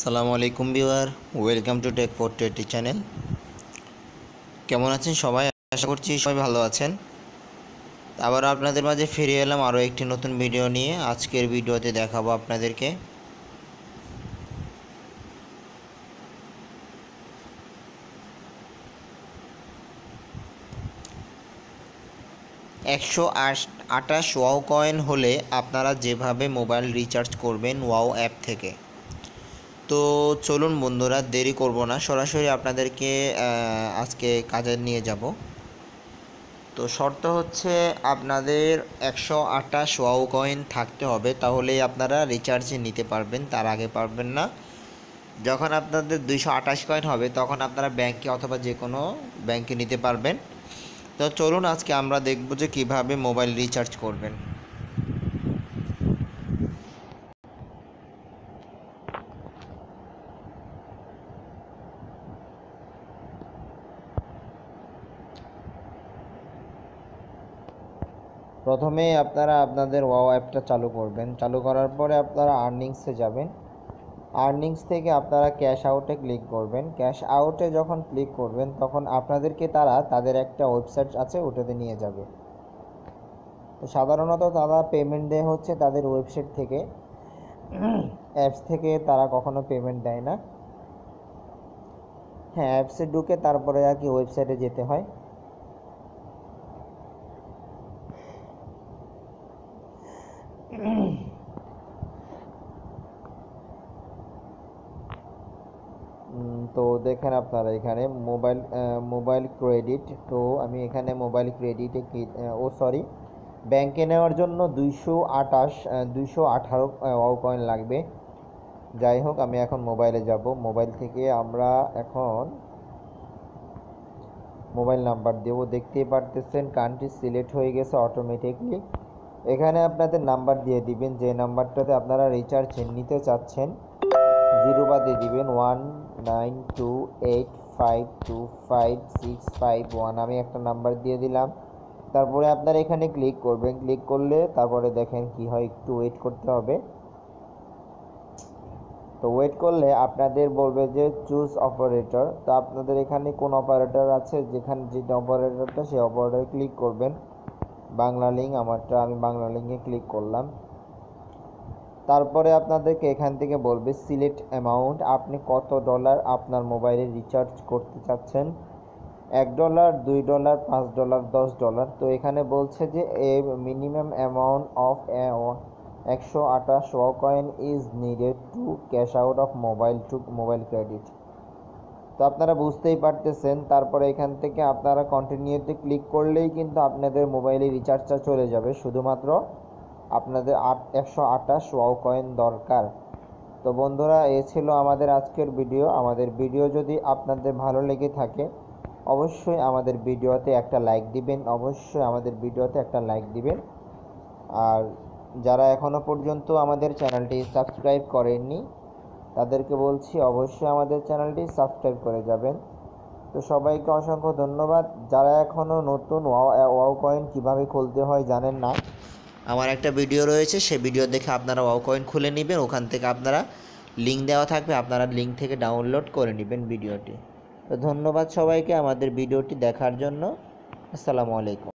সালামু আলাইকুম viewer, welcome to tech forty channel. কেমন আছেন সবাই? আশা করছি সবাই ভালো আছেন। আবার আপনাদের মাঝে ফিরে এলাম আরও একটি নতুন ভিডিও নিয়ে। আজকের ভিডিওতে দেখাবো আপনাদেরকে একশো আট আটাশ ওয়াও কয়েন হলে আপনারা যেভাবে মোবাইল রিচার্জ করবেন ওয়াও অ্যাপ থেকে। তো চলুন বন্ধুরা, দেরি করব না। সরাসরি আপনাদেরকে আজকে কাজে নিয়ে যাব। তো শর্ত হচ্ছে আপনাদের একশো আটাশ ওয়াও কয়েন থাকতে হবে, তাহলেই আপনারা রিচার্জে নিতে পারবেন, তার আগে পারবেন না। যখন আপনাদের দুইশো আটাশ কয়েন হবে, তখন আপনারা ব্যাংকে অথবা যে কোনো ব্যাংকে নিতে পারবেন। তো চলুন আজকে আমরা দেখব যে কীভাবে মোবাইল রিচার্জ করবেন। প্রথমে আপনারা আপনাদের ওয়াও অ্যাপটা চালু করবেন। চালু করার পরে আপনারা আর্নিংসে যাবেন। আর্নিংস থেকে আপনারা ক্যাশ আউটে ক্লিক করবেন। ক্যাশ আউটে যখন ক্লিক করবেন, তখন আপনাদেরকে তারা তাদের একটা ওয়েবসাইট আছে, ওটাতে নিয়ে যাবে। তো সাধারণত তারা পেমেন্ট দেয় হচ্ছে তাদের ওয়েবসাইট থেকে। অ্যাপস থেকে তারা কখনো পেমেন্ট দেয় না। হ্যাঁ অ্যাপসে ঢুকে তারপরে আর কি ওয়েবসাইটে যেতে হয়। তো দেখেন আপনারা এখানে মোবাইল মোবাইল ক্রেডিট। তো আমি এখানে মোবাইল ক্রেডিটে ও সরি, ব্যাংকে নেওয়ার জন্য দুইশো আটাশ দুইশো আঠারো ওয়াও কয়েন লাগবে। যাই হোক, আমি এখন মোবাইলে যাব। মোবাইল থেকে আমরা এখন মোবাইল নাম্বার দেব। দেখতেই পারতেছেন কান্ট্রি সিলেক্ট হয়ে গেছে অটোমেটিকলি এখানে আপনাদের নাম্বার দিয়ে দিবেন, যে নাম্বারটাতে আপনারা রিচার্জ নিতে চাচ্ছেন, জিরো বাদে দিবেন one nine two eight five two five six five one আমি একটা নাম্বার দিয়ে দিলাম। তারপরে আপনারা এখানে ক্লিক করবেন। ক্লিক করলে তারপরে দেখেন কি হয়, একটু ওয়েট করতে হবে। তো ওয়েট করলে আপনাদের বলবে যে চুজ অপারেটর তো আপনাদের এখানে কোন অপারেটর আছে? যেখানে যেটা অপারেটরটা সেই অপারেটরে ক্লিক করবেন। বাংলা লিঙ্ক আমারটা আমি বাংলা লিঙ্কে ক্লিক করলাম। তারপরে আপনাদেরকে এখান থেকে বলবে সিলেক্ট অ্যামাউন্ট আপনি কত ডলার আপনার মোবাইলে রিচার্জ করতে চাচ্ছেন? এক ডলার দুই ডলার পাঁচ ডলার দশ ডলার তো এখানে বলছে যে এ মিনিমাম অ্যামাউন্ট অফ একশো আঠাশ coin is needed to cash out of mobile to mobile credit তো আপনারা বুঝতেই পারতেছেন, তারপরে এখান থেকে আপনারা কন্টিনিউতে ক্লিক করলেই কিন্তু আপনাদের মোবাইলে রিচার্জটা চলে যাবে। শুধুমাত্র আপনাদের আট, একশো আঠাশ ওয়াও কয়েন দরকার। তো বন্ধুরা, এ ছিল আমাদের আজকের ভিডিও আমাদের ভিডিও যদি আপনাদের ভালো লেগে থাকে, অবশ্যই আমাদের ভিডিওতে একটা লাইক দিবেন। অবশ্যই আমাদের ভিডিওতে একটা লাইক দিবেন। আর যারা এখনও পর্যন্ত আমাদের চ্যানেলটি সাবস্ক্রাইব করেননি তাদেরকে বলছি অবশ্যই আমাদের চ্যানেলটি সাবস্ক্রাইব করে যাবেন। তো সবাইকে অসংখ্য ধন্যবাদ। যারা এখনও নতুন, ওয়াও কয়েন কীভাবে খুলতে হয় জানেন না। আমার একটা ভিডিও রয়েছে সেই ভিডিও দেখে আপনারা ওয়াও কয়েন খুলে নেবেন। ওখান থেকে আপনারা লিঙ্ক দেওয়া থাকবে, আপনারা লিঙ্ক থেকে ডাউনলোড করে নেবেন ভিডিওটি। তো ধন্যবাদ সবাইকে আমাদের ভিডিওটি দেখার জন্য। আসসালামু আলাইকুম।